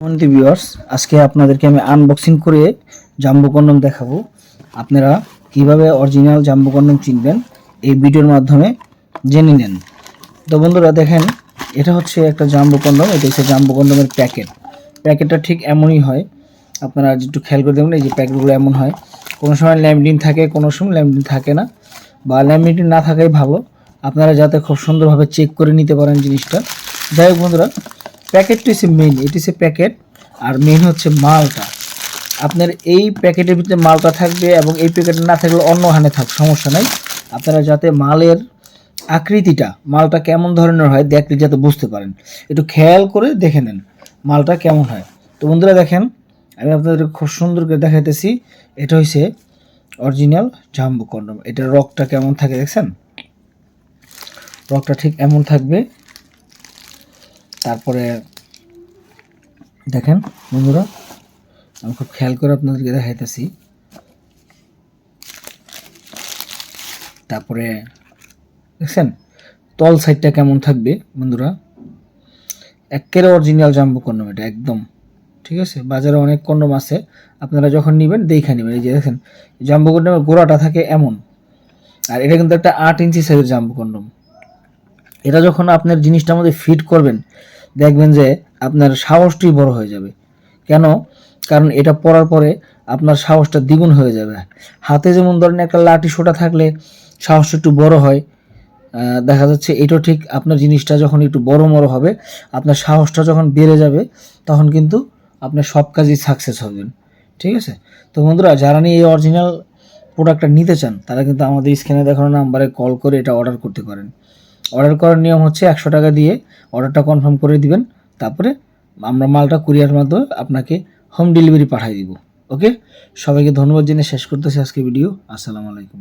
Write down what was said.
মন্ত্রী ভিউয়ার্স আজকে আপনাদেরকে আমি আনবক্সিং করে জাম্বো কন্ডম দেখাবো। আপনারা কীভাবে অরিজিনাল জাম্বো কন্ডম চিনবেন এই ভিডিওর মাধ্যমে জেনে নেন। তো বন্ধুরা, দেখেন, এটা হচ্ছে একটা জাম্বো কন্ডম, এটা হচ্ছে জাম্বো কন্ডমের প্যাকেট। প্যাকেটটা ঠিক এমনই হয়, আপনারা একটু খেয়াল করে দেখবেন, এই যে প্যাকেটগুলো এমন হয়। কোনো সময় ল্যামিডিন থাকে, কোনো সময় ল্যামিডিন থাকে না, বা ল্যামিডিন না থাকাই ভালো। আপনারা যাতে খুব সুন্দরভাবে চেক করে নিতে পারেন জিনিসটা। যাই হোক বন্ধুরা প্যাকেটটি হচ্ছে মেইন এটি হচ্ছে প্যাকেট আর মেইন হচ্ছে মালটা। আপনার এই প্যাকেটের ভিতরে মালটা থাকবে এবং এই প্যাকেটে না থাকলে অন্য হানে থাক, সমস্যা নাই। আপনারা যাতে মালের আকৃতিটা, মালটা কেমন ধরনের হয়, দেখলে যাতে বুঝতে পারেন। একটু খেয়াল করে দেখে নেন, মালটা কেমন হয়। তো বন্ধুরা দেখেন, আমি আপনাদের খুব সুন্দর করে দেখাইতেছি। এটা হচ্ছে অরিজিনাল জাম্বু কন্ডম। এটার রকটা কেমন থাকে দেখছেন? রকটা ঠিক এমন থাকবে। তারপরে দেখেন, বন্ধুরা, আমি খুব খেয়াল করে আপনাদেরকে দেখাইতেছি। তারপরে দেখছেন, তল সাইডটা কেমন থাকবে, বন্ধুরা? একেবারে অরিজিনাল জাম্বো কন্ডম এটা, একদম। ঠিক আছে? বাজারে অনেক কন্ডম আছে, আপনারা যখন নেবেন, দেখে নেবেন। এই যে দেখেন জাম্বো কন্ডমের গোড়াটা থাকে এমন। আর এটা কিন্তু একটা আট ইঞ্চি সাইজের জাম্বো কন্ডম। এটা যখন আপনার জিনিসটার মধ্যে ফিট করবেন দেখবেন যে আপনার সাহসটি বড় হয়ে যাবে। কেন? কারণ এটা পরার পরে আপনার সাহসটা দ্বিগুণ হয়ে যাবে। হাতে যেমন ধরেন একটা লাঠি সোটা থাকলে সাহসটা একটু বড় হয় দেখা যাচ্ছে এটাও ঠিক আপনার জিনিসটা যখন একটু বড় মড়ো হবে, আপনার সাহসটা যখন বেড়ে যাবে, তখন কিন্তু আপনার সব কাজই সাকসেস হবেন ঠিক আছে? তো বন্ধুরা, যারা নিয়ে এই অরিজিনাল প্রোডাক্টটা নিতে চান, তারা কিন্তু আমাদের স্ক্রিনে দেখানো নাম্বারে কল করে এটা অর্ডার করতে পারেন। অর্ডার করার নিয়ম হচ্ছে একশো টাকা দিয়ে অর্ডারটা কনফার্ম করে দিবেন। তারপরে আমরা মালটা কুরিয়ার মাধ্যমে আপনাকে হোম ডেলিভারি পাঠিয়ে দিব। ওকে সবাইকে ধন্যবাদ জেনে শেষ করতেছি আজকে ভিডিও আসসালামু আলাইকুম।